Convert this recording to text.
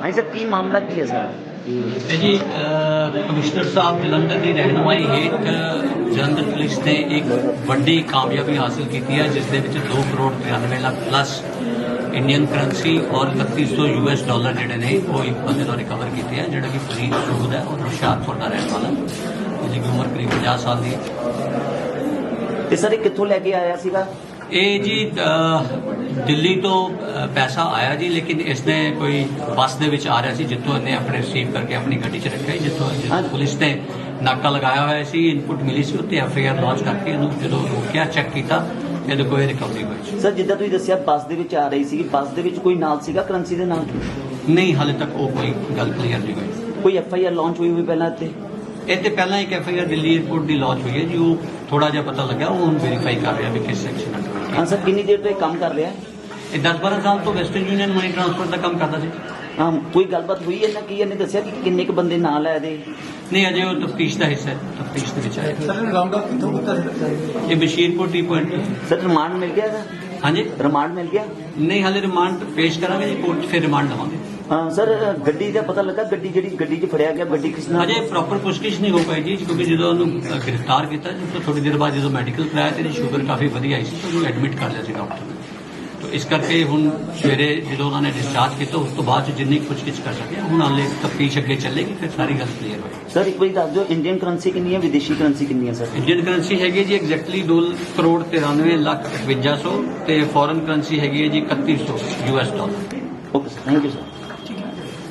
ਹਾਂਜੀ ਸਰ ਕੀ ਮਾਮਲਾ ਕੀ ਹੈ ਸਰ ਤੇ ਜੀ ਕਮਿਸ਼ਨਰ ਸਾਹਿਬ ਜਲੰਧਰ ਦੀ ਰਹਿਨੁਮਾਈ ਹੇਠ ਜਲੰਧਰ ਪੁਲਿਸ ਨੇ ਇੱਕ ਵੱਡੀ ਕਾਮਯਾਬੀ ਹਾਸਲ ਕੀਤੀ ਹੈ ਜਿਸ ਦੇ ਵਿੱਚ 2 crore 93 lakh plus Indian currency ਔਰ 3100 ਯੂਐਸ ਡਾਲਰ ਜਿਹੜੇ ਨੇ ਉਹ ਇੱਕ ਬੰਦੇ ਤੋਂ ਰਿਕਵਰ ਕੀਤੇ ਆ ਜਿਹੜਾ ਕਿ ਫਰੀਦ ਸੂਦ ਹੈ ਔਰ ਹੁਸ਼ਿਆਰਪੁਰ ਦਾ ਰਹਿਣ ਵਾਲਾ ਜਿਹਦੀ ਉਮਰ ਕਰੀਬ 50 ਸਾਲ ਦੀ ਹੈ ਤੇ ਸਰ ਇਹ ਕਿੱਥੋਂ ਲੈ ਕੇ ਆਇਆ ਸੀਗਾ ਇਹ ਜੀ ਦਿੱਲੀ ਤੋਂ ਪੈਸਾ ਆਇਆ ਜੀ ਲੇਕਿਨ ਇਸਨੇ ਕੋਈ ਬੱਸ ਦੇ ਵਿੱਚ ਆ ਰਿਹਾ ਸੀ ਜਿੱਥੋਂ ਇਹਨੇ ਆਪਣੇ ਰਿਸੀਵ ਕਰਕੇ ਆਪਣੀ ਗੱਡੀ 'ਚ ਰੱਖਿਆ ਜਿੱਥੋਂ ਪੁਲਿਸ ਨੇ ਨਾਕਾ ਲਗਾਇਆ ਹੋਇਆ ਸੀ ਇਨਪੁਟ ਮਿਲੀ ਸੀ ਉੱਤੇ ਐਫ ਆਈ ਆਰ ਲਾਂਚ ਕਰਕੇ ਇਹਨੂੰ ਜਦੋਂ ਰੋਕਿਆ ਚੈੱਕ ਕੀਤਾ ਇਹਦੇ ਕੋਈ ਰਿਕਵਰੀ ਹੋਈ ਸੀ। ਸਰ ਜਿੱਦਾਂ ਤੁਸੀਂ ਦੱਸਿਆ ਬੱਸ ਦੇ ਵਿੱਚ ਆ ਰਹੀ ਸੀ ਬੱਸ ਦੇ ਵਿੱਚ ਕੋਈ ਨਾਲ ਸੀਗਾ ਕਰੰਸੀ ਦੇ ਨਾਲ? ਨਹੀਂ ਹਾਲੇ ਤੱਕ ਉਹ ਕੋਈ ਗੱਲ ਕਲੀਅਰ ਨਹੀਂ ਹੋਈ। ਕੋਈ ਐਫ ਆਈ ਆਰ ਲਾਂਚ ਹੋਈ ਹੋਈ ਪਹਿਲਾਂ ਇੱਥੇ? ਇਹ ਤੇ ਪਹਿਲਾਂ ਇੱਕ F I R Delhi airport the launch ਹੋਈ ਹੈ ਜੀ ਉਹ ਥੋੜਾ ਜਿਹਾ ਪਤਾ ਲੱਗਾ ਉਹ ਹੁਣ ਵੈਰੀਫਾਈ ਕਰ ਰਿਹਾ ਵੀ ਕਿਸ ਸੈਕਸ਼ਨ ਅੰਡਰ ਹਾਂ ਸਰ ਕਿੰਨੀ ਦੇਰ ਤੋਂ ਇਹ ਕੰਮ ਕਰ ਰਿਹਾ? ਹੈ ਇਹ 10 12 ਸਾਲ ਤੋਂ ਵੈਸਟਰਨ ਯੂਨੀਅਨ ਮਨੀ ਟ੍ਰਾਂਸਫਰ ਦਾ ਕੰਮ ਕਰਦਾ ਸੀ। ਹਾਂ ਕੋਈ ਗੱਲਬਾਤ ਹੋਈ ਇਹਨਾਂ ਕੀ ਇਹਨੇ ਦੱਸਿਆ ਕਿ ਕਿੰਨੇ ਕੁ ਬੰਦੇ ਨਾਲ ਆਏ ਦੇ ਨਹੀਂ ਅਜੇ ਉਹ ਤਫਤੀਸ਼ ਦਾ ਹਿੱਸਾ ਹੈ ਤਫਤੀਸ਼ ਦੇ ਵਿੱਚ ਆਇਆ। ਸਰ ਰਾਉਂਡ ਅਪ ਕਿੱਥੋਂ ਕੀਤਾ ਸੀ? ਇਹ Bashirpur T point sir remand ਮਿਲ ਗਿਆ ਸਰ ਹਾਂਜੀ? ਰਿਮਾਂਡ ਮਿਲ ਗਿਆ? ਨਹੀਂ ਹਾਲੇ ਰਿਮਾਂਡ ਪੇਸ਼ ਕਰਾਂਗੇ ਜੀ ਕੋਰਟ ਫਿਰ ਰਿਮਾਂਡ ਲਵਾਂਗੇ ਹਾਂ ਸਰ ਗੱਡੀ ਦਾ ਪਤਾ ਲੱਗਾ ਗੱਡੀ ਜਿਹੜੀ ਗੱਡੀ 'ਚ ਫੜਿਆ ਗਿਆ ਗੱਡੀ ਕਿਸ ਨਾਲ? ਅਜੇ ਪ੍ਰੋਪਰ ਪੁੱਛਗਿੱਛ ਨਹੀਂ ਹੋ ਪਾਈ ਜੀ ਕਿਉਂਕਿ ਜਦੋਂ ਉਹਨੂੰ ਅ, ਗ੍ਰਿਫਤਾਰ ਕੀਤਾ ਜੀ ਤਾਂ ਥੋੜੀ ਦੇਰ ਬਾਅਦ ਜਦੋਂ ਮੈਡੀਕਲ ਕਰਾਇਆ ਤੇ ਸ਼ੂਗਰ ਕਾਫੀ ਵਧੀ ਆਈ ਸੀ ਤਾਂ ਉਹਨੂੰ ਐਡਮਿਟ ਕਰ ਲਿਆ ਸੀ ਡਾਕਟਰ ਨੇ। ਤਾਂ ਇਸ ਕਰਕੇ ਹੁਣ ਸਵੇਰੇ ਜਦੋਂ ਉਹਨਾਂ ਨੇ ਡਿਸਚਾਰਜ ਕੀਤਾ ਉਸ ਤੋਂ ਬਾਅਦ 'ਚ ਜਿੰਨੀ ਪੁੱਛਗਿੱਛ ਕਰ ਸਕਿਆ ਹੁਣ ਹਾਲੇ ਤਫਤੀਸ਼ ਅੱਗੇ ਚੱਲੇਗੀ ਫਿਰ ਸਾਰੀ ਗੱਲ ਕਲੀਅਰ ਹੋਏਗੀ। ਸਰ ਇੱਕ ਵਾਰੀ ਦੱਸ ਦਿਓ ਇੰਡੀਅਨ ਕਰੰਸੀ ਕਿੰਨੀ ਹੈ ਵਿਦੇਸ਼ੀ ਕਰੰਸੀ ਕਿੰਨੀ ਹੈ ਸਰ? ਇੰਡੀਅਨ ਕਰੰਸੀ ਹੈਗੀ ਜੀ ਐਗਜ਼ੈਕਟਲੀ 2 ਕਰੋੜ 93 ਲੱਖ 5100 ਤੇ ਫੋਰਨ ਕਰੰਸੀ ਹੈਗੀ ਹੈ ਜੀ 3100 US dollar okay sir thank you sir